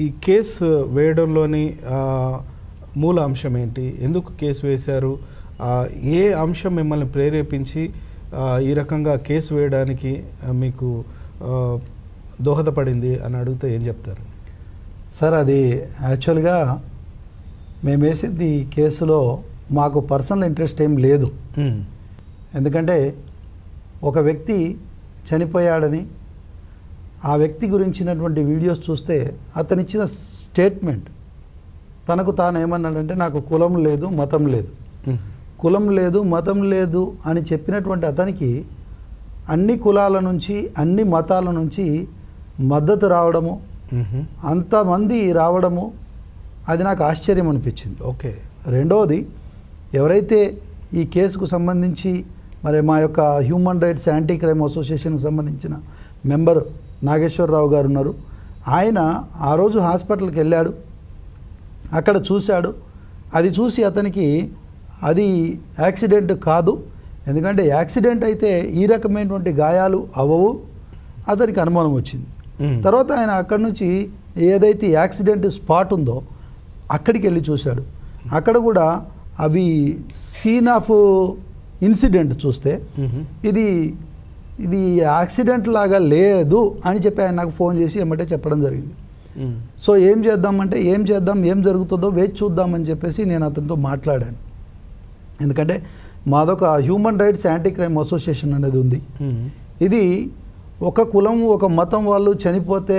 ఈ కేసు వేయడంలోని మూల అంశం ఏంటి? ఎందుకు కేసు వేశారు? ఏ అంశం మిమ్మల్ని ప్రేరేపించి ఈ రకంగా కేసు వేయడానికి మీకు దోహదపడింది అని అడిగితే ఏం చెప్తారు? సార్ అది యాక్చువల్గా మేము వేసింది ఈ కేసులో మాకు పర్సనల్ ఇంట్రెస్ట్ ఏం లేదు. ఎందుకంటే ఒక వ్యక్తి చనిపోయాడని ఆ వ్యక్తి గురించినటువంటి వీడియోస్ చూస్తే అతను ఇచ్చిన స్టేట్మెంట్ తనకు తాను ఏమన్నాడంటే నాకు కులం లేదు మతం లేదు. కులం లేదు మతం లేదు అని చెప్పినటువంటి అతనికి అన్ని కులాల నుంచి అన్ని మతాల నుంచి మద్దతు రావడము అంతమంది రావడము అది నాకు ఆశ్చర్యం అనిపించింది. ఓకే. రెండవది ఎవరైతే ఈ కేసుకు సంబంధించి మరి మా యొక్క హ్యూమన్ రైట్స్ యాంటీ క్రైమ్ అసోసియేషన్కి సంబంధించిన మెంబర్ నాగేశ్వరరావు గారు ఉన్నారు. ఆయన ఆ రోజు హాస్పిటల్కి వెళ్ళాడు. అక్కడ చూశాడు. అది చూసి అతనికి అది యాక్సిడెంట్ కాదు. ఎందుకంటే యాక్సిడెంట్ అయితే ఈ రకమైనటువంటి గాయాలు అవ్వవు అతనికి అనుమానం వచ్చింది. తర్వాత ఆయన అక్కడి నుంచి ఏదైతే యాక్సిడెంట్ స్పాట్ ఉందో అక్కడికి వెళ్ళి చూశాడు. అక్కడ కూడా అవి సీన్ ఆఫ్ ఇన్సిడెంట్ చూస్తే ఇది ఇది యాక్సిడెంట్ లాగా లేదు అని చెప్పి ఆయన నాకు ఫోన్ చేసి ఏమంటే చెప్పడం జరిగింది. సో ఏం చేద్దామంటే ఏం చేద్దాం ఏం జరుగుతుందో వేచి చూద్దామని చెప్పేసి నేను అతనితో మాట్లాడాను. ఎందుకంటే మాదొక human rights anti crime association అనేది ఉంది. ఇది ఒక కులం ఒక మతం వాళ్ళు చనిపోతే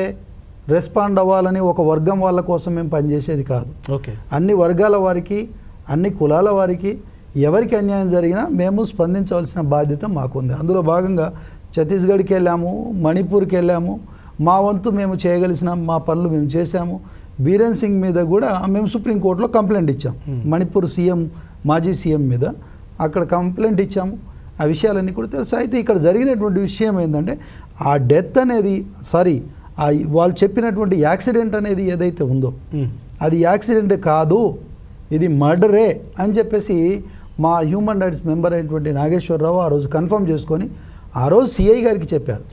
రెస్పాండ్ అవ్వాలని ఒక వర్గం వాళ్ళ కోసం మేము పనిచేసేది కాదు. ఓకే. అన్ని వర్గాల వారికి అన్ని కులాల వారికి ఎవరికి అన్యాయం జరిగినా మేము స్పందించవలసిన బాధ్యత మాకుంది. అందులో భాగంగా ఛత్తీస్గఢ్కి వెళ్ళాము మణిపూర్కి వెళ్ళాము. మా వంతు మేము చేయగలిసిన మా పనులు మేము చేశాము. బీరేన్ సింగ్ మీద కూడా మేము సుప్రీంకోర్టులో కంప్లైంట్ ఇచ్చాం. మణిపూర్ సీఎం మాజీ సీఎం మీద అక్కడ కంప్లైంట్ ఇచ్చాము. ఆ విషయాలన్నీ కూడా తెలుసు. అయితే ఇక్కడ జరిగినటువంటి విషయం ఏంటంటే ఆ డెత్ అనేది సారీ ఆ వాళ్ళు చెప్పినటువంటి యాక్సిడెంట్ అనేది ఏదైతే ఉందో అది యాక్సిడెంట్ కాదు ఇది మర్డరే అని చెప్పేసి మా హ్యూమన్ రైట్స్ మెంబర్ అయినటువంటి నాగేశ్వరరావు ఆ రోజు కన్ఫర్మ్ చేసుకొని ఆ రోజు సిఐ గారికి చెప్పారు.